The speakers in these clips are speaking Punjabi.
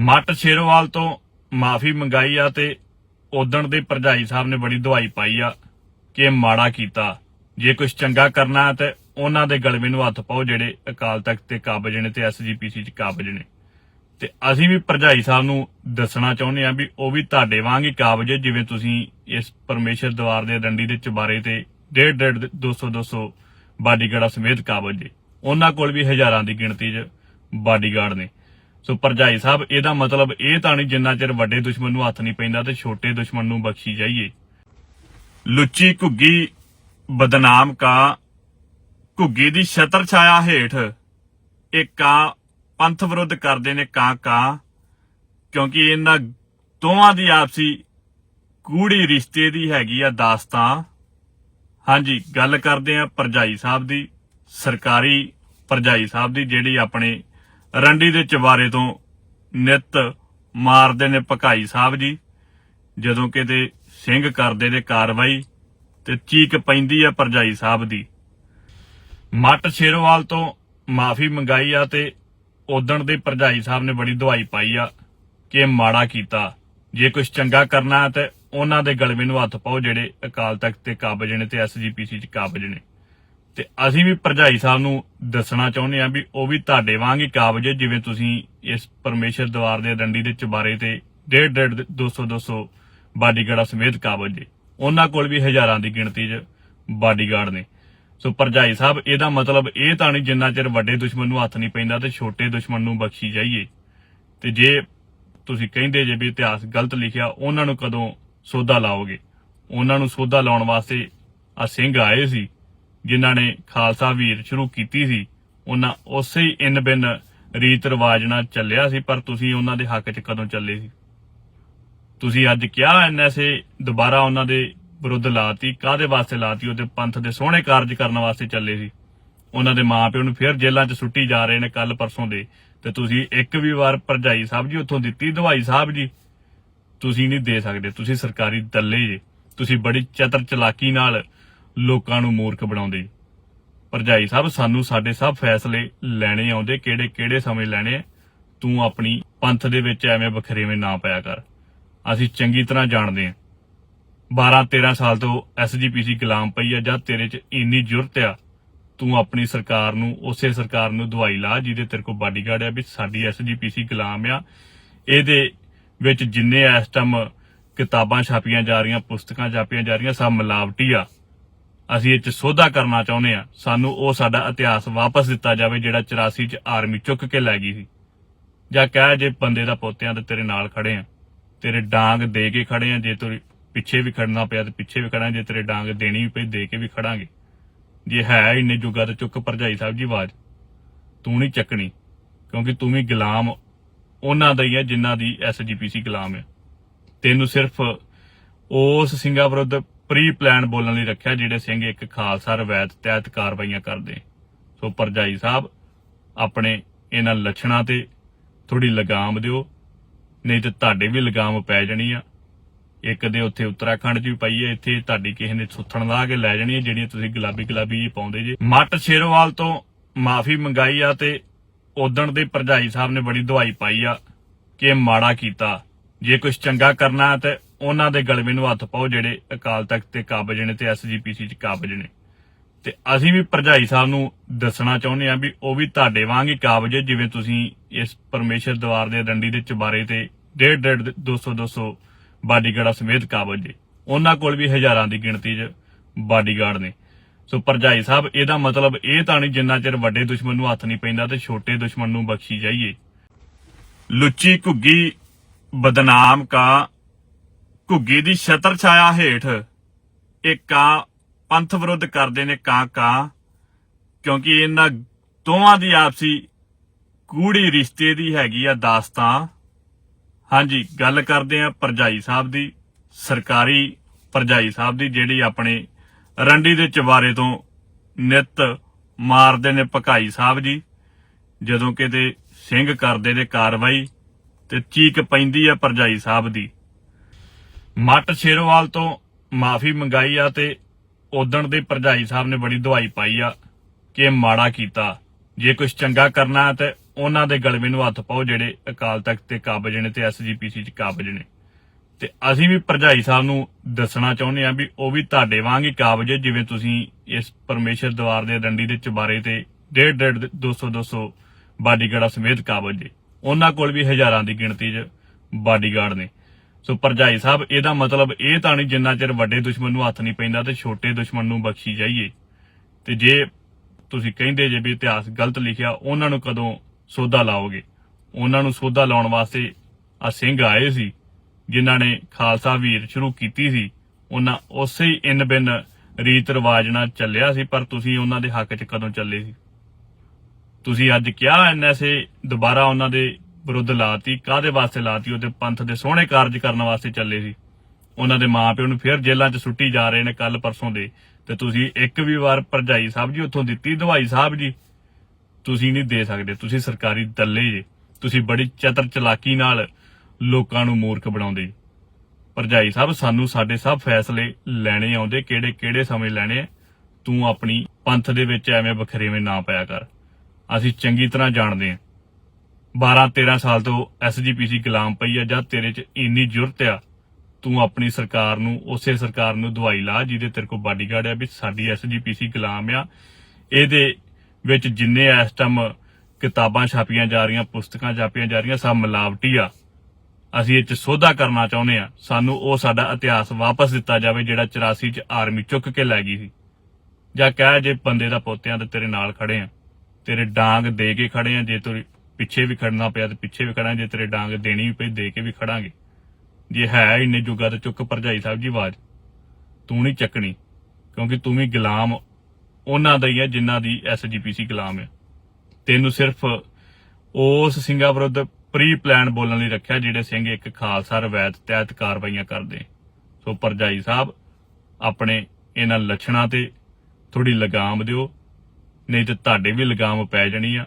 ਮੱਟ ਸ਼ੇਰੋਵਾਲ ਤੋਂ ਮਾਫੀ ਮੰਗਾਈ ਆ ਤੇ ਉਦਣ ਦੇ ਭਰਜਾਈ ਸਾਹਿਬ ਨੇ ਬੜੀ ਦਵਾਈ ਪਾਈ ਆ ਕਿ ਮਾੜਾ ਕੀਤਾ। ਜੇ ਕੁਝ ਚੰਗਾ ਕਰਨਾ ਹੈ ਤੇ ਉਹਨਾਂ ਦੇ ਗਲਵੇ ਨੂੰ ਹੱਥ ਪਾਓ ਜਿਹੜੇ ਅਕਾਲ ਤਖਤ ਤੇ ਕਾਬਜ ਨੇ ਤੇ ਐਸਜੀਪੀਸੀ ਚ ਕਾਬਜ ਨੇ। ਤੇ ਅਸੀਂ ਵੀ ਭਰਜਾਈ ਸਾਹਿਬ ਨੂੰ ਦੱਸਣਾ ਚਾਹੁੰਦੇ ਆ ਵੀ ਉਹ ਵੀ ਤੁਹਾਡੇ ਵਾਂਗ ਹੀ ਕਾਬਜ ਹੈ, ਜਿਵੇਂ ਤੁਸੀਂ ਇਸ ਪਰਮੇਸ਼ਰ ਦਵਾਰ ਦੇ ਡੰਡੀ ਦੇ ਚੁਬਾਰੇ ਤੇ 1.5 200 200 ਬਾਡੀਗਾਰਡਾਂ ਸਮੇਤ ਕਾਬਜ ਜੇ। ਉਹਨਾਂ ਕੋਲ ਵੀ ਹਜ਼ਾਰਾਂ ਦੀ ਗਿਣਤੀ 'ਚ ਬਾਡੀਗਾਰਡ ਨੇ। ਸੋ ਭਰਜਾਈ ਸਾਹਿਬ, ਇਹਦਾ ਮਤਲਬ ਇਹ ਤਾਂ ਨਹੀਂ ਜਿੰਨਾ ਚਿਰ ਵੱਡੇ ਦੁਸ਼ਮਣ ਨੂੰ ਹੱਥ ਨਹੀਂ ਪੈਂਦਾ ਤੇ ਛੋਟੇ ਦੁਸ਼ਮਣ ਨੂੰ ਬਖਸ਼ੀ ਜਾਈਏ। ਲੁੱਚੀ ਘੁੱਗੀ ਬਦਨਾਮ ਕਾ, ਘੁੱਗੀ ਦੀ ਛਤਰ ਛਾਇਆ ਹੇਠ, ਇਹ ਕਾਂ ਪੰਥ ਵਿਰੁੱਧ ਕਰਦੇ ਨੇ ਕਾਂ ਕਾਂ, ਕਿਉਂਕਿ ਇਹਨਾਂ ਦੋਵਾਂ ਦੀ ਆਪਸੀ ਕੂੜੀ ਰਿਸ਼ਤੇ ਦੀ ਹੈਗੀ ਆ ਦਾਸਤਾਂ ਹਾਂਜੀ, ਗੱਲ ਕਰਦੇ ਆ ਪਰਜਾਈ ਸਾਹਿਬ ਦੀ, ਸਰਕਾਰੀ ਪਰਜਾਈ ਸਾਹਿਬ ਦੀ, ਜਿਹੜੀ ਆਪਣੇ ਰੰਡੀ ਦੇ ਚਵਾਰੇ ਤੋਂ ਨਿਤ ਮਾਰਦੇ ਨੇ ਭਕਾਈ ਸਾਹਿਬ ਜੀ। ਜਦੋਂ ਕਿਤੇ ਸਿੰਘ ਕਰਦੇ ਨੇ ਕਾਰਵਾਈ ਤੇ ਚੀਕ ਪੈਂਦੀ ਆ ਪਰਜਾਈ ਸਾਹਿਬ ਦੀ। ਮੱਟ ਸ਼ੇਰੋਵਾਲ ਤੋਂ ਮਾਫੀ ਮੰਗਾਈ ਆ ਤੇ ਉਦਣ ਦੇ ਭਰਜਾਈ ਸਾਹਿਬ ਨੇ ਬੜੀ ਦਵਾਈ ਪਾਈ ਆ ਕਿ ਮਾੜਾ ਕੀਤਾ। ਜੇ ਕੁਝ ਚੰਗਾ ਕਰਨਾ ਤੇ ਉਹਨਾਂ ਦੇ ਗਲਵੇ ਨੂੰ ਹੱਥ ਪਾਓ ਜਿਹੜੇ ਅਕਾਲ ਤਖਤ ਤੇ ਕਾਬਜ ਨੇ ਤੇ ਐਸਜੀਪੀਸੀ ਚ ਕਾਬਜ ਨੇ। ਤੇ ਅਸੀਂ ਵੀ ਭਰਜਾਈ ਸਾਹਿਬ ਨੂੰ ਦੱਸਣਾ ਚਾਹੁੰਦੇ ਆ ਵੀ ਉਹ ਵੀ ਤੁਹਾਡੇ ਵਾਂਗ ਹੀ ਕਾਬਜ ਹੈ, ਜਿਵੇਂ ਤੁਸੀਂ ਇਸ ਪਰਮੇਸ਼ਰ ਦਵਾਰ ਦੇ ਡੰਡੀ ਦੇ ਚੁਬਾਰੇ ਤੇ 1.5 200 200 ਬਾਡੀਗਾਰਡਾਂ ਸਮੇਤ ਕਾਬਜ ਜੀ ਉਹਨਾਂ ਕੋਲ ਵੀ ਹਜ਼ਾਰਾਂ ਦੀ ਗਿਣਤੀ 'ਚ ਬਾਡੀਗਾਰਡ ਨੇ। ਸੋ ਭਰਜਾਈ ਸਾਹਿਬ, ਇਹਦਾ ਮਤਲਬ ਇਹ ਤਾਂ ਨਹੀਂ ਜਿੰਨਾ ਚਿਰ ਵੱਡੇ ਦੁਸ਼ਮਣ ਨੂੰ ਹੱਥ ਨਹੀਂ ਪੈਂਦਾ ਤੇ ਛੋਟੇ ਦੁਸ਼ਮਣ ਨੂੰ ਬਖਸ਼ੀ ਜਾਈਏ। ਤੇ ਜੇ ਤੁਸੀਂ ਕਹਿੰਦੇ ਜੇ ਵੀ ਇਤਿਹਾਸ ਗਲਤ ਲਿਖਿਆ, ਉਹਨਾਂ ਨੂੰ ਕਦੋਂ ਸੋਧਾ ਲਾਓਗੇ? ਉਹਨਾਂ ਨੂੰ ਸੋਧਾ ਲਾਉਣ ਵਾਸਤੇ ਆ ਸਿੰਘ ਆਏ ਸੀ। ਜਿਨ੍ਹਾਂ ਨੇ ਖਾਲਸਾ ਵੀਰ ਸ਼ੁਰੂ ਕੀਤੀ ਸੀ, ਉਹਨਾਂ ਉਸੇ ਹੀ ਇਨ ਬਿਨ ਰੀਤ ਰਿਵਾਜ ਨਾਲ ਚੱਲਿਆ ਸੀ, ਪਰ ਤੁਸੀਂ ਉਹਨਾਂ ਦੇ ਹੱਕ 'ਚ ਕਦੋਂ ਚੱਲੇ ਸੀ? ਤੁਸੀਂ ਅੱਜ ਕਿਹਾ ਐਨਐਸਏ ਦੁਬਾਰਾ ਉਹਨਾਂ ਦੇ ਵਿਰੁੱਧ ਲਾਤੀ ਕਾਦੇ ਵਾਸਤੇ ਲਾਤੀ? ਉਹਦੇ ਪੰਥ ਦੇ ਸੋਹਣੇ ਕਾਰਜ ਕਰਨ ਵਾਸਤੇ ਚੱਲੇ ਸੀ। ਉਹਨਾਂ ਦੇ ਮਾਪਿਓ ਨੂੰ ਫਿਰ ਜੇਲ੍ਹਾਂ 'ਚ ਸੁੱਟੀ ਜਾ ਰਹੇ ਨੇ ਕੱਲ ਪਰਸੋਂ ਦੇ। ਤੇ ਤੁਸੀਂ ਇੱਕ ਵੀ ਵਾਰ ਭਰਜਾਈ ਸਾਹਿਬ ਜੀ ਉੱਥੋਂ ਦਿੱਤੀ, ਦਵਾਈ ਸਾਹਿਬ ਜੀ? ਤੁਸੀਂ ਨਹੀਂ ਦੇ ਸਕਦੇ, ਤੁਸੀਂ ਸਰਕਾਰੀ ਦੱਲੇ ਜੇ। ਤੁਸੀਂ ਬੜੀ ਚਤਰ ਚਲਾਕੀ ਨਾਲ ਲੋਕਾਂ ਨੂੰ ਮੂਰਖ ਬਣਾਉਂਦੇ। ਭਰਜਾਈ ਸਾਹਿਬ, ਸਾਨੂੰ ਸਾਡੇ ਸਭ ਫੈਸਲੇ ਲੈਣੇ ਆਉਂਦੇ, ਕਿਹੜੇ ਕਿਹੜੇ ਸਮੇਂ ਲੈਣੇ ਆ। ਤੂੰ ਆਪਣੀ ਪੰਥ ਦੇ ਵਿੱਚ ਐਵੇਂ ਬਖਰੇਵੇਂ ਨਾ ਪਾਇਆ ਕਰ। ਅਸੀਂ ਚੰਗੀ ਤਰ੍ਹਾਂ ਜਾਣਦੇ ਹਾਂ। 12 13 ਸਾਲ ਤੋਂ ਐਸਜੀਪੀਸੀ ਗੁਲਾਮ ਪਈ ਆ, ਜਦ ਤੇਰੇ 'ਚ ਇੰਨੀ ਜੁਰਤ ਆ, ਤੂੰ ਆਪਣੀ ਸਰਕਾਰ ਨੂੰ, ਉਸੇ ਸਰਕਾਰ ਨੂੰ ਦਵਾਈ ਲਾ, ਜਿਹਦੇ ਤੇਰੇ ਕੋਲ ਬਾਡੀਗਾਰਡ ਆ ਵੀ ਸਾਡੀ ਐਸਜੀਪੀਸੀ ਗੁਲਾਮ ਆ। ਇਹਦੇ ਵਿੱਚ ਜਿੰਨੇ ਇਸ ਟਾਈਮ ਕਿਤਾਬਾਂ ਛਾਪੀਆਂ ਜਾ ਰਹੀਆਂ, ਪੁਸਤਕਾਂ ਛਾਪੀਆਂ ਜਾ ਰਹੀਆਂ, ਸਭ ਮਿਲਾਵਟੀ ਆ। ਅਸੀਂ ਇਹ ਚ ਸੋਧਾ ਕਰਨਾ ਚਾਹੁੰਦੇ ਆ ਸਾਨੂੰ ਉਹ ਸਾਡਾ ਇਤਿਹਾਸ ਵਾਪਸ ਦਿੱਤਾ ਜਾਵੇ ਜਿਹੜਾ 84 ਚ ਆਰਮੀ ਚੁੱਕ ਕੇ ਲੈ ਗਈ ਸੀ। ਜਾਂ ਕਹਿ ਜੇ ਬੰਦੇ ਦਾ ਪੋਤਿਆਂ ਤੇ ਤੇਰੇ ਨਾਲ ਖੜੇ ਆ ਤੇਰੇ ਡਾਂਗ ਦੇ ਕੇ ਖੜੇ ਆ ਜੇ ਤੂੰ ਪਿੱਛੇ ਵੀ ਖੜਨਾ ਪਿਆ ਤੇ ਪਿੱਛੇ ਵੀ ਖੜਾਂ, ਜੇ ਤੇਰੇ ਡਾਂਗ ਦੇਣੀ ਵੀ ਪਈ ਦੇ ਕੇ ਵੀ ਖੜਾਂਗੇ। ਜੇ ਹੈ ਇੰਨੇ ਜੁਗਾ ਤੇ ਚੁੱਕ ਭਰਜਾਈ ਸਾਹਿਬ ਜੀ ਆਵਾਜ਼। ਤੂੰ ਨਹੀਂ ਚੱਕਣੀ, ਕਿਉਂਕਿ ਤੂੰ ਵੀ ਗੁਲਾਮ ਉਹਨਾਂ ਦਾ ਹੀ ਹੈ ਜਿਨ੍ਹਾਂ ਦੀ ਐਸਜੀਪੀਸੀ ਗੁਲਾਮ ਹੈ ਤੈਨੂੰ ਸਿਰਫ ਉਸ ਸਿੰਘਾਂ ਵਿਰੁੱਧ ਪ੍ਰੀ ਪਲਾਨ ਬੋਲਣ ਲਈ ਰੱਖਿਆ, ਜਿਹੜੇ ਸਿੰਘ ਇੱਕ ਖਾਲਸਾ ਰਵਾਇਤ ਤਹਿਤ ਕਾਰਵਾਈਆਂ ਕਰਦੇ। ਸੋ ਪਰਜਾਈ ਸਾਹਿਬ, ਆਪਣੇ ਇਹਨਾਂ ਲੱਛਣਾਂ ਤੇ ਥੋੜੀ ਲਗਾਮ ਦਿਓ, ਨਹੀਂ ਤੇ ਤੁਹਾਡੇ ਵੀ ਲਗਾਮ ਪੈ ਜਾਣੀ ਆ। ਇੱਕ ਦੇ ਉੱਥੇ ਉੱਤਰਾਖੰਡ 'ਚ ਵੀ ਪਈ ਹੈ ਇੱਥੇ ਤੁਹਾਡੀ ਕਿਸੇ ਨੇ ਸੁੱਥਣ ਲਾ ਕੇ ਲੈ ਜਾਣੀ ਹੈ ਜਿਹੜੀਆਂ ਤੁਸੀਂ ਗੁਲਾਬੀ ਗੁਲਾਬੀ ਪਾਉਂਦੇ ਜੇ। ਮੱਟ ਸ਼ੇਰੋਵਾਲ ਤੋਂ ਮਾਫੀ ਮੰਗਾਈ ਆ ਤੇ ਉਦਣ ਦੇ ਭਰਜਾਈ ਸਾਹਿਬ ਨੇ ਬੜੀ ਦਵਾਈ ਪਾਈ ਆ ਕਿ ਮਾੜਾ ਕੀਤਾ। ਜੇ ਕੁਝ ਚੰਗਾ ਕਰਨਾ ਹੈ ਤੇ ਉਹਨਾਂ ਦੇ ਗਲਵੇ ਨੂੰ ਹੱਥ ਪਾਓ ਜਿਹੜੇ ਅਕਾਲ ਤਖਤ ਤੇ ਕਾਬਜ ਨੇ ਤੇ ਐਸਜੀਪੀਸੀ ਚ ਕਾਬਜ ਨੇ। ਤੇ ਅਸੀਂ ਵੀ ਭਰਜਾਈ ਸਾਹਿਬ ਨੂੰ ਦੱਸਣਾ ਚਾਹੁੰਦੇ ਆ ਵੀ ਉਹ ਵੀ ਤੁਹਾਡੇ ਵਾਂਗ ਹੀ ਕਾਬਜ ਹੈ, ਜਿਵੇਂ ਤੁਸੀਂ ਇਸ ਪਰਮੇਸ਼ਰ ਦਵਾਰ ਦੇ ਡੰਡੀ ਦੇ ਚਬਾਰੇ ਤੇ 1.5 200 200 ਬਾਡੀਗਾਰਡਾਂ ਸਮੇਤ ਕਾਬਜ ਜੀ ਉਹਨਾਂ ਕੋਲ ਵੀ ਹਜ਼ਾਰਾਂ ਦੀ ਗਿਣਤੀ 'ਚ ਬਾਡੀਗਾਰਡ ਨੇ। ਸੋ ਭਰਜਾਈ ਸਾਹਿਬ, ਇਹਦਾ ਮਤਲਬ ਇਹ ਤਾਂ ਨਹੀਂ ਜਿੰਨਾ ਚਿਰ ਵੱਡੇ ਦੁਸ਼ਮਣ ਨੂੰ ਹੱਥ ਨਹੀਂ ਪੈਂਦਾ ਤੇ ਛੋਟੇ ਦੁਸ਼ਮਣ ਨੂੰ ਬਖਸ਼ੀ ਜਾਈਏ। ਲੁੱਚੀ ਘੁੱਗੀ ਬਦਨਾਮ ਕਾ ਘੁੱਗੀ ਦੀ ਛਤਰ ਛਾਇਆ ਹੇਠ। ਇਹ ਕਾਂ ਪੰਥ ਵਿਰੁੱਧ ਕਰਦੇ ਨੇ ਕਾਂ ਕਾਂ, ਕਿਉਂਕਿ ਇਹਨਾਂ ਦੋਵਾਂ ਦੀ ਆਪਸੀ ਕੂੜੀ ਰਿਸ਼ਤੇ ਦੀ ਹੈਗੀ ਆ ਦਾਸਤਾਂ ਹਾਂਜੀ, ਗੱਲ ਕਰਦੇ ਆ ਪਰਜਾਈ ਸਾਹਿਬ ਦੀ, ਸਰਕਾਰੀ ਪਰਜਾਈ ਸਾਹਿਬ ਦੀ, ਜਿਹੜੀ ਆਪਣੇ ਰੰਡੀ ਦੇ ਚਵਾਰੇ ਤੋਂ ਨਿਤ ਮਾਰਦੇ ਨੇ ਭਕਾਈ ਸਾਹਿਬ ਜੀ। ਜਦੋਂ ਕਿਤੇ ਸਿੰਘ ਕਰਦੇ ਨੇ ਕਾਰਵਾਈ ਤੇ ਚੀਕ ਪੈਂਦੀ ਆ ਪਰਜਾਈ ਸਾਹਿਬ ਦੀ। ਮੱਟ ਸ਼ੇਰੋਵਾਲ ਤੋਂ ਮਾਫੀ ਮੰਗਾਈ ਆ ਤੇ ਉਦਣ ਦੇ ਭਰਜਾਈ ਸਾਹਿਬ ਨੇ ਬੜੀ ਦਵਾਈ ਪਾਈ ਆ ਕਿ ਮਾੜਾ ਕੀਤਾ। ਜੇ ਕੁਝ ਚੰਗਾ ਕਰਨਾ ਹੈ ਤੇ ਉਹਨਾਂ ਦੇ ਗਲਵੇ ਨੂੰ ਹੱਥ ਪਾਓ ਜਿਹੜੇ ਅਕਾਲ ਤਖਤ ਤੇ ਕਾਬਜ ਨੇ ਤੇ ਐਸਜੀਪੀਸੀ ਚ ਕਾਬਜ ਨੇ। ਤੇ ਅਸੀਂ ਵੀ ਭਰਜਾਈ ਸਾਹਿਬ ਨੂੰ ਦੱਸਣਾ ਚਾਹੁੰਦੇ ਆ ਵੀ ਉਹ ਵੀ ਤੁਹਾਡੇ ਵਾਂਗ ਹੀ ਕਾਬਜ ਹੈ, ਜਿਵੇਂ ਤੁਸੀਂ ਇਸ ਪਰਮੇਸ਼ਰ ਦਵਾਰ ਦੇ ਡੰਡੀ ਦੇ ਚੁਬਾਰੇ ਤੇ 1.5 1.5 200 200 ਬਾਡੀਗਾਰਡਾਂ ਸਮੇਤ ਕਾਬਜ ਨੇ ਉਹਨਾਂ ਕੋਲ ਵੀ ਹਜ਼ਾਰਾਂ ਦੀ ਗਿਣਤੀ 'ਚ ਬਾਡੀਗਾਰਡ ਨੇ। ਸੋ ਭਰਜਾਈ ਸਾਹਿਬ, ਇਹਦਾ ਮਤਲਬ ਇਹ ਤਾਂ ਨਹੀਂ ਜਿੰਨਾ ਚਿਰ ਵੱਡੇ ਦੁਸ਼ਮਣ ਨੂੰ ਹੱਥ ਨਹੀਂ ਪੈਂਦਾ ਤੇ ਛੋਟੇ ਦੁਸ਼ਮਣ ਨੂੰ ਬਖਸ਼ੀ ਜਾਈਏ। ਤੇ ਜੇ ਤੁਸੀਂ ਕਹਿੰਦੇ ਜੇ ਵੀ ਇਤਿਹਾਸ ਗਲਤ ਲਿਖਿਆ, ਉਹਨਾਂ ਨੂੰ ਕਦੋਂ ਸੋਧਾ ਲਾਓਗੇ? ਉਹਨਾਂ ਨੂੰ ਸੋਧਾ ਲਾਉਣ ਵਾਸਤੇ ਆ ਸਿੰਘ ਆਏ ਸੀ, ਜਿਨ੍ਹਾਂ ਨੇ ਖਾਲਸਾ ਵੀਰ ਸ਼ੁਰੂ ਕੀਤੀ ਸੀ। ਉਹਨਾਂ ਉਸੇ ਹੀ ਇਨ ਬਿਨ ਰੀਤ ਰਿਵਾਜ ਨਾਲ ਚੱਲਿਆ ਸੀ, ਪਰ ਤੁਸੀਂ ਉਹਨਾਂ ਦੇ ਹੱਕ 'ਚ ਕਦੋਂ ਚੱਲੇ ਸੀ? ਤੁਸੀਂ ਅੱਜ ਕਿਹਾ ਐਨਐਸਏ ਦੁਬਾਰਾ ਉਹਨਾਂ ਦੇ ਵਿਰੁੱਧ ਲਾਤੀ ਕਾਦੇ ਵਾਸਤੇ ਲਾਤੀ? ਉਹਦੇ ਪੰਥ ਦੇ ਸੋਹਣੇ ਕਾਰਜ ਕਰਨ ਵਾਸਤੇ ਚੱਲੇ ਸੀ। ਉਹਨਾਂ ਦੇ ਮਾਪਿਓ ਨੂੰ ਫਿਰ ਜੇਲ੍ਹਾਂ 'ਚ ਸੁੱਟੀ ਜਾ ਰਹੇ ਨੇ ਕੱਲ ਪਰਸੋਂ ਦੇ। ਤੇ ਤੁਸੀਂ ਇੱਕ ਵੀ ਵਾਰ ਭਰਜਾਈ ਸਾਹਿਬ ਜੀ ਉੱਥੋਂ ਦਿੱਤੀ, ਦਵਾਈ ਸਾਹਿਬ ਜੀ? ਤੁਸੀਂ ਨਹੀਂ ਦੇ ਸਕਦੇ, ਤੁਸੀਂ ਸਰਕਾਰੀ ਦੱਲੇ ਜੇ। ਤੁਸੀਂ ਬੜੀ ਚਤਰ ਚਲਾਕੀ ਨਾਲ ਲੋਕਾਂ ਨੂੰ ਮੂਰਖ ਬਣਾਉਂਦੇ। ਭਰਜਾਈ ਸਾਹਿਬ, ਸਾਨੂੰ ਸਾਡੇ ਸਭ ਫੈਸਲੇ ਲੈਣੇ ਆਉਂਦੇ ਕਿਹੜੇ ਕਿਹੜੇ ਸਮੇਂ ਲੈਣੇ ਆ। ਤੂੰ ਆਪਣੀ ਪੰਥ ਦੇ ਵਿੱਚ ਐਵੇਂ ਬਖਰੇਵੇਂ ਨਾ ਪਿਆ ਕਰ। ਅਸੀਂ ਚੰਗੀ ਤਰ੍ਹਾਂ ਜਾਣਦੇ ਹਾਂ। 12 13 ਸਾਲ ਤੋਂ ਐਸਜੀਪੀਸੀ ਗੁਲਾਮ ਪਈ ਆ, ਜਾਂ ਤੇਰੇ 'ਚ ਇੰਨੀ ਜੁਰਤ ਆ, ਤੂੰ ਆਪਣੀ ਸਰਕਾਰ ਨੂੰ, ਉਸੇ ਸਰਕਾਰ ਨੂੰ ਦਵਾਈ ਲਾ, ਜਿਹਦੇ ਤੇਰੇ ਕੋਲ ਬਾਡੀਗਾਰਡ ਆ ਵੀ ਸਾਡੀ ਐਸਜੀਪੀਸੀ ਗੁਲਾਮ ਆ। ਇਹਦੇ ਵਿੱਚ ਜਿੰਨੇ ਇਸ ਟਾਈਮ ਕਿਤਾਬਾਂ ਛਾਪੀਆਂ ਜਾ ਰਹੀਆਂ, ਪੁਸਤਕਾਂ ਛਾਪੀਆਂ ਜਾ ਰਹੀਆਂ, ਸਭ ਮਿਲਾਵਟੀ ਆ। ਅਸੀਂ ਇਹ ਚ ਸੋਧਾ ਕਰਨਾ ਚਾਹੁੰਦੇ ਆ, ਸਾਨੂੰ ਉਹ ਸਾਡਾ ਇਤਿਹਾਸ ਵਾਪਸ ਦਿੱਤਾ ਜਾਵੇ, ਜਿਹੜਾ 84 ਚ ਆਰਮੀ ਚੁੱਕ ਕੇ ਲੈ ਗਈ ਸੀ। ਜਾਂ ਕਹਿ ਜੇ ਬੰਦੇ ਦਾ ਪੋਤਿਆਂ ਤੇ ਤੇਰੇ ਨਾਲ ਖੜੇ ਆ, ਤੇਰੇ ਡਾਂਗ ਦੇ ਕੇ ਖੜੇ ਆ, ਜੇ ਤੂੰ ਪਿੱਛੇ ਵੀ ਖੜਨਾ ਪਿਆ ਤੇ ਪਿੱਛੇ ਵੀ ਖੜਾਂਗੇ, ਜੇ ਤੇਰੇ ਡਾਂਗ ਦੇਣੀ ਵੀ ਪਈ, ਦੇ ਕੇ ਵੀ ਖੜਾਂਗੇ। ਜੇ ਹੈ ਇੰਨੇ ਜੁਗਾ ਤੇ ਚੁੱਕ ਭਰਜਾਈ ਸਾਹਿਬ ਜੀ ਆਵਾਜ਼। ਤੂੰ ਨਹੀਂ ਚੱਕਣੀ, ਕਿਉਂਕਿ ਤੂੰ ਵੀ ਗੁਲਾਮ ਉਹਨਾਂ ਦਾ ਹੀ ਹੈ ਜਿਨ੍ਹਾਂ ਦੀ ਐਸਜੀਪੀਸੀ ਗੁਲਾਮ ਹੈ ਤੈਨੂੰ ਸਿਰਫ ਉਸ ਸਿੰਘਾਂ ਵਿਰੁੱਧ ਪ੍ਰੀ ਪਲਾਨ ਬੋਲਣ ਲਈ ਰੱਖਿਆ, ਜਿਹੜੇ ਸਿੰਘ ਇੱਕ ਖਾਲਸਾ ਰਵਾਇਤ ਤਹਿਤ ਕਾਰਵਾਈਆਂ ਕਰਦੇ ਸੋ ਭਰਜਾਈ ਸਾਹਿਬ, ਆਪਣੇ ਇਹਨਾਂ ਲੱਛਣਾਂ ਤੇ ਥੋੜੀ ਲਗਾਮ ਦਿਓ, ਨਹੀਂ ਤੇ ਤੁਹਾਡੇ ਵੀ ਲਗਾਮ ਪੈ ਜਾਣੀ ਆ।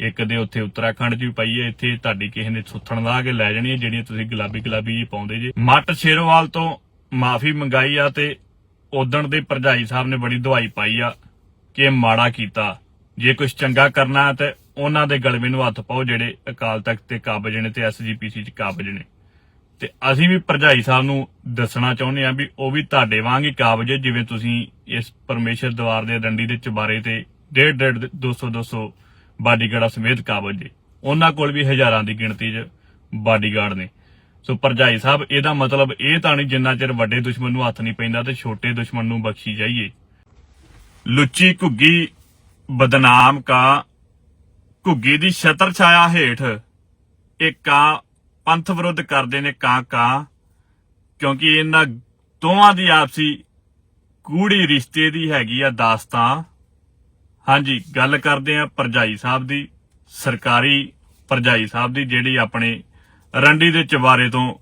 ਇੱਕ ਦੇ ਉੱਥੇ ਉੱਤਰਾਖੰਡ 'ਚ ਵੀ ਪਈ ਹੈ, ਇੱਥੇ ਤੁਹਾਡੀ ਕਿਸੇ ਨੇ ਸੁੱਥਣ ਲਾ ਕੇ ਲੈ ਜਾਣੀ ਹੈ, ਜਿਹੜੀਆਂ ਤੁਸੀਂ ਗੁਲਾਬੀ ਗੁਲਾਬੀ ਜੀ ਪਾਉਂਦੇ ਜੇ। ਮੱਟ ਸ਼ੇਰਵਾਲ ਤੋਂ ਮਾਫੀ ਮੰਗਾਈ ਆ ਤੇ ਉਦਣ ਦੇ ਭਰਜਾਈ ਸਾਹਿਬ ਨੇ ਬੜੀ ਦਵਾਈ ਪਾਈ ਆ ਕਿ ਮਾੜਾ ਕੀਤਾ। ਜੇ ਕੁਝ ਚੰਗਾ ਕਰਨਾ ਤੇ ਉਹਨਾਂ ਦੇ ਗਲਵੇ ਨੂੰ ਹੱਥ ਪਾਓ ਜਿਹੜੇ ਅਕਾਲ ਤਖਤ ਤੇ ਕਾਬਜ ਨੇ ਤੇ ਐਸਜੀਪੀਸੀ ਚ ਕਾਬਜ ਨੇ। ਤੇ ਅਸੀਂ ਵੀ ਭਰਜਾਈ ਸਾਹਿਬ ਨੂੰ ਦੱਸਣਾ ਚਾਹੁੰਦੇ ਆ ਵੀ ਉਹ ਵੀ ਤੁਹਾਡੇ ਵਾਂਗ ਹੀ ਕਾਬਜ ਹੈ, ਜਿਵੇਂ ਤੁਸੀਂ ਇਸ ਪਰਮੇਸ਼ਰ ਦਵਾਰ ਦੇ ਡੰਡੀ ਦੇ ਚਬਾਰੇ ਤੇ 1.5 1.5 200 200 ਬਾਡੀਗਾਰਡਾਂ ਸਮੇਤ ਕਾਬਜ ਨੇ ਉਹਨਾਂ ਕੋਲ ਵੀ ਹਜ਼ਾਰਾਂ ਦੀ ਗਿਣਤੀ 'ਚ ਬਾਡੀਗਾਰਡ ਨੇ। ਸੋ ਭਰਜਾਈ ਸਾਹਿਬ, ਇਹਦਾ ਮਤਲਬ ਇਹ ਤਾਂ ਨਹੀਂ ਜਿੰਨਾ ਚਿਰ ਵੱਡੇ ਦੁਸ਼ਮਣ ਨੂੰ ਹੱਥ ਨਹੀਂ ਪੈਂਦਾ ਤੇ ਛੋਟੇ ਦੁਸ਼ਮਣ ਨੂੰ ਬਖਸ਼ੀ ਜਾਈਏ। ਲੁੱਚੀ ਘੁੱਗੀ ਬਦਨਾਮ ਕਾ ਘੁੱਗੀ ਦੀ ਛਤਰ ਛਾਇਆ ਹੇਠ, ਇਹ ਕਾ ਪੰਥ ਵਿਰੁੱਧ ਕਰਦੇ ਨੇ ਕਾਂ ਕਾਂ, ਕਿਉਂਕਿ ਇਹਨਾਂ ਦੋਵਾਂ ਦੀ ਆਪਸੀ ਕੂੜੀ ਰਿਸ਼ਤੇ ਦੀ ਹੈਗੀ ਆ ਦਾਸਤਾਂ ਹਾਂਜੀ, ਗੱਲ ਕਰਦੇ ਆ ਪਰਜਾਈ ਸਾਹਿਬ ਦੀ, ਸਰਕਾਰੀ ਪਰਜਾਈ ਸਾਹਿਬ ਦੀ, ਜਿਹੜੀ ਆਪਣੇ ਰੰਡੀ ਦੇ ਚਵਾਰੇ ਤੋਂ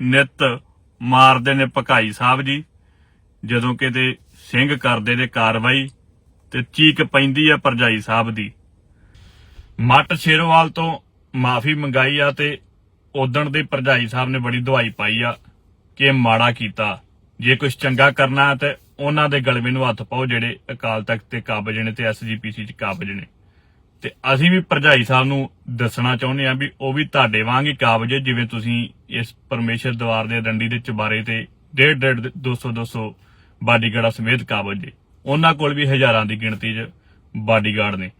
ਨਿਤ ਮਾਰਦੇ ਨੇ ਭਕਾਈ ਸਾਹਿਬ ਜੀ। ਜਦੋਂ ਕਿਤੇ ਸਿੰਘ ਕਰਦੇ ਨੇ ਕਾਰਵਾਈ ਤੇ ਚੀਕ ਪੈਂਦੀ ਆ ਪਰਜਾਈ ਸਾਹਿਬ ਦੀ। ਮੱਟ ਸ਼ੇਰਵਾਲ ਤੋਂ ਮਾਫੀ ਮੰਗਾਈ ਆ ਤੇ ਉਦਣ ਦੇ ਪਰਜਾਈ ਸਾਹਿਬ ਨੇ ਬੜੀ ਦਵਾਈ ਪਾਈ ਆ ਕਿ ਮਾੜਾ ਕੀਤਾ। ਜੇ ਕੁਝ ਚੰਗਾ ਕਰਨਾ ਤੇ ਉਹਨਾਂ ਦੇ ਗਲਵੇ ਨੂੰ ਹੱਥ ਪਾਓ ਜਿਹੜੇ ਅਕਾਲ ਤਖਤ ਤੇ ਕਾਬਜ ਨੇ ਤੇ ਐਸਜੀਪੀਸੀ ਚ ਕਾਬਜ ਨੇ। ਤੇ ਅਸੀਂ ਵੀ ਭਰਜਾਈ ਸਾਹਿਬ ਨੂੰ ਦੱਸਣਾ ਚਾਹੁੰਦੇ ਆ ਵੀ ਉਹ ਵੀ ਤੁਹਾਡੇ ਵਾਂਗ ਹੀ ਕਾਬਜ ਜਿਵੇਂ ਤੁਸੀਂ ਇਸ ਪਰਮੇਸ਼ਰ ਦਵਾਰ ਦੇ ਡੰਡੀ ਦੇ ਚੁਬਾਰੇ ਤੇ 1.5 1.5 200 200 ਬਾਡੀਗਾਰਡਾਂ ਸਮੇਤ ਕਾਬਜ ਨੇ। ਉਹਨਾਂ ਕੋਲ ਵੀ ਹਜ਼ਾਰਾਂ ਦੀ ਗਿਣਤੀ 'ਚ ਬਾਡੀਗਾਰਡ ਨੇ।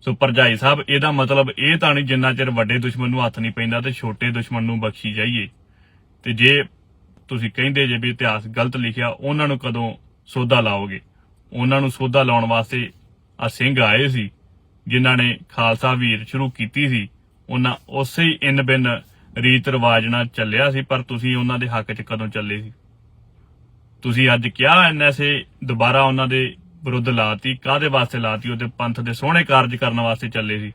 ਸੋ ਭਰਜਾਈ ਸਾਹਿਬ, ਇਹਦਾ ਮਤਲਬ ਇਹ ਤਾਂ ਨਹੀਂ ਜਿੰਨਾ ਚਿਰ ਵੱਡੇ ਦੁਸ਼ਮਣ ਨੂੰ ਹੱਥ ਨਹੀਂ ਪੈਂਦਾ ਤੇ ਛੋਟੇ ਦੁਸ਼ਮਣ ਨੂੰ ਬਖਸ਼ੀ ਜਾਈਏ। ਤੇ ਜੇ ਤੁਸੀਂ ਕਹਿੰਦੇ ਜੇ ਵੀ ਇਤਿਹਾਸ ਗਲਤ ਲਿਖਿਆ, ਉਹਨਾਂ ਨੂੰ ਕਦੋਂ ਸੌਦਾ ਲਾਓਗੇ। ਉਹਨਾਂ ਨੂੰ ਸੌਦਾ ਲਾਉਣ ਵਾਸਤੇ ਆ ਸਿੰਘ ਆਏ ਸੀ, ਜਿਨ੍ਹਾਂ ਨੇ ਖਾਲਸਾ ਵੀਰ ਸ਼ੁਰੂ ਕੀਤੀ ਸੀ। ਉਹਨਾਂ ਉਸੇ ਹੀ ਇਨ ਬਿਨ ਰੀਤ ਰਿਵਾਜ ਨਾਲ ਚੱਲਿਆ ਸੀ, ਪਰ ਤੁਸੀਂ ਉਹਨਾਂ ਦੇ ਹੱਕ 'ਚ ਕਦੋਂ ਚੱਲੇ ਸੀ? ਤੁਸੀਂ ਅੱਜ ਕਿਹਾ ਐਨਐਸਏ ਦੁਬਾਰਾ ਉਹਨਾਂ ਦੇ ਵਿਰੁੱਧ ਲਾਤੀ ਕਾਦੇ ਵਾਸਤੇ ਲਾਤੀ? ਉਹਦੇ ਪੰਥ ਦੇ ਸੋਹਣੇ ਕਾਰਜ ਕਰਨ ਵਾਸਤੇ ਚੱਲੇ ਸੀ।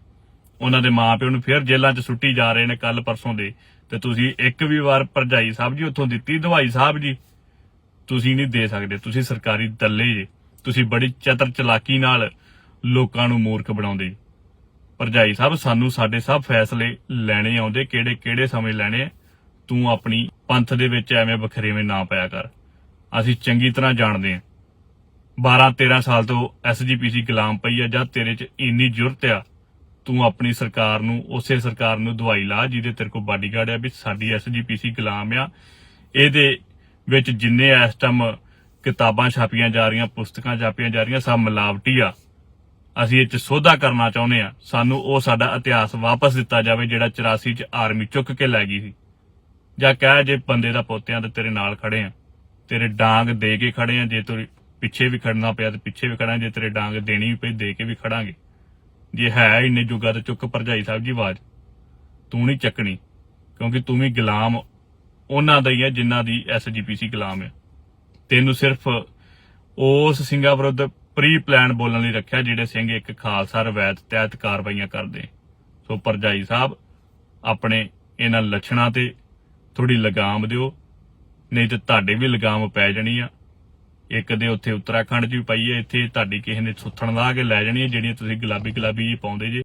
ਉਹਨਾਂ ਦੇ ਮਾਪਿਓ ਨੂੰ ਫਿਰ ਜੇਲ੍ਹਾਂ 'ਚ ਸੁੱਟੀ ਜਾ ਰਹੇ ਨੇ ਕੱਲ ਪਰਸੋਂ ਦੇ। ਤੇ ਤੁਸੀਂ ਇੱਕ ਵੀ ਵਾਰ ਭਰਜਾਈ ਸਾਹਿਬ ਜੀ ਉੱਥੋਂ ਦਿੱਤੀ, ਦਵਾਈ ਸਾਹਿਬ ਜੀ। ਤੁਸੀਂ ਨਹੀਂ ਦੇ ਸਕਦੇ, ਤੁਸੀਂ ਸਰਕਾਰੀ ਦੱਲੇ ਜੇ। ਤੁਸੀਂ ਬੜੀ ਚਤਰ ਚਲਾਕੀ ਨਾਲ ਲੋਕਾਂ ਨੂੰ ਮੂਰਖ ਬਣਾਉਂਦੇ। ਭਰਜਾਈ ਸਾਹਿਬ, ਸਾਨੂੰ ਸਾਡੇ ਸਭ ਫੈਸਲੇ ਲੈਣੇ ਆਉਂਦੇ, ਕਿਹੜੇ ਕਿਹੜੇ ਸਮੇਂ ਲੈਣੇ ਆ। ਤੂੰ ਆਪਣੀ ਪੰਥ ਦੇ ਵਿੱਚ ਐਵੇਂ ਬਖਰੇਵੇਂ ਨਾ ਪਿਆ ਕਰ। ਅਸੀਂ ਚੰਗੀ ਤਰ੍ਹਾਂ ਜਾਣਦੇ ਹਾਂ। 12 13 ਸਾਲ ਤੋਂ ਐਸਜੀਪੀਸੀ ਗੁਲਾਮ ਪਈ ਆ, ਜਾਂ ਤੇਰੇ 'ਚ ਇੰਨੀ ਜੁਰਤ ਆ। ਤੂੰ ਆਪਣੀ ਸਰਕਾਰ ਨੂੰ, ਉਸੇ ਸਰਕਾਰ ਨੂੰ ਦਵਾਈ ਲਾ, ਜਿਹਦੇ ਤੇਰੇ ਕੋਲ ਬਾਡੀਗਾਰਡ ਆ, ਵੀ ਸਾਡੀ ਐਸਜੀਪੀਸੀ ਗੁਲਾਮ ਆ। ਇਹਦੇ ਵਿੱਚ ਜਿੰਨੇ ਇਸ ਟਾਈਮ ਕਿਤਾਬਾਂ ਛਾਪੀਆਂ ਜਾ ਰਹੀਆਂ, ਪੁਸਤਕਾਂ ਛਾਪੀਆਂ ਜਾ ਰਹੀਆਂ, ਸਭ ਮਿਲਾਵਟੀ ਆ। ਅਸੀਂ ਇਹ ਚ ਸੋਧਾ ਕਰਨਾ ਚਾਹੁੰਦੇ ਆ। ਸਾਨੂੰ ਉਹ ਸਾਡਾ ਇਤਿਹਾਸ ਵਾਪਸ ਦਿੱਤਾ ਜਾਵੇ ਜਿਹੜਾ 84 ਚ ਆਰਮੀ ਚੁੱਕ ਕੇ ਲੈ ਗਈ ਸੀ। ਜਾਂ ਕਹਿ ਜੇ ਬੰਦੇ ਦਾ ਪੋਤਿਆਂ ਤੇ ਤੇਰੇ ਨਾਲ ਖੜੇ ਆ। ਤੇਰੇ ਡਾਂਗ ਦੇ ਕੇ ਖੜੇ ਆ, ਜੇ ਤੂੰ ਪਿੱਛੇ ਵੀ ਖੜਨਾ ਪਿਆ ਤੇ ਪਿੱਛੇ ਵੀ ਖੜਾਂ ਜੇ ਤੇਰੇ ਡਾਂਗ ਦੇਣੀ ਵੀ ਪਈ, ਦੇ ਕੇ ਵੀ ਖੜਾਂਗੇ। ਜੇ ਹੈ ਇੰਨੇ ਜੁਗਾ ਤੇ ਚੁੱਕ ਭਰਜਾਈ ਸਾਹਿਬ ਜੀ ਆਵਾਜ਼, ਤੂੰ ਨਹੀਂ ਚੱਕਣੀ, ਕਿਉਂਕਿ ਤੂੰ ਵੀ ਗੁਲਾਮ ਉਹਨਾਂ ਦਾ ਹੀ ਹੈ ਜਿਨ੍ਹਾਂ ਦੀ ਐਸਜੀਪੀਸੀ ਗੁਲਾਮ ਹੈ। ਤੈਨੂੰ ਸਿਰਫ ਉਸ ਸਿੰਘਾਂ ਵਿਰੁੱਧ ਪ੍ਰੀ ਪਲਾਨ ਬੋਲਣ ਲਈ ਰੱਖਿਆ, ਜਿਹੜੇ ਸਿੰਘ ਇੱਕ ਖਾਲਸਾ ਰਵਾਇਤ ਤਹਿਤ ਕਾਰਵਾਈਆਂ ਕਰਦੇ। ਸੋ ਭਰਜਾਈ ਸਾਹਿਬ, ਆਪਣੇ ਇਹਨਾਂ ਲੱਛਣਾਂ ਤੇ ਥੋੜੀ ਲਗਾਮ ਦਿਓ, ਨਹੀਂ ਤੇ ਤੁਹਾਡੇ ਵੀ ਲਗਾਮ ਪੈ ਜਾਣੀ ਆ। ਇੱਕ ਦੇ ਉੱਥੇ ਉੱਤਰਾਖੰਡ 'ਚ ਵੀ ਪਈ ਹੈ, ਇੱਥੇ ਤੁਹਾਡੀ ਕਿਸੇ ਨੇ ਸੁੱਥਣ ਲਾ ਕੇ ਲੈ ਜਾਣੀ ਹੈ, ਜਿਹੜੀਆਂ ਤੁਸੀਂ ਗੁਲਾਬੀ ਗੁਲਾਬੀ ਪਾਉਂਦੇ ਜੇ।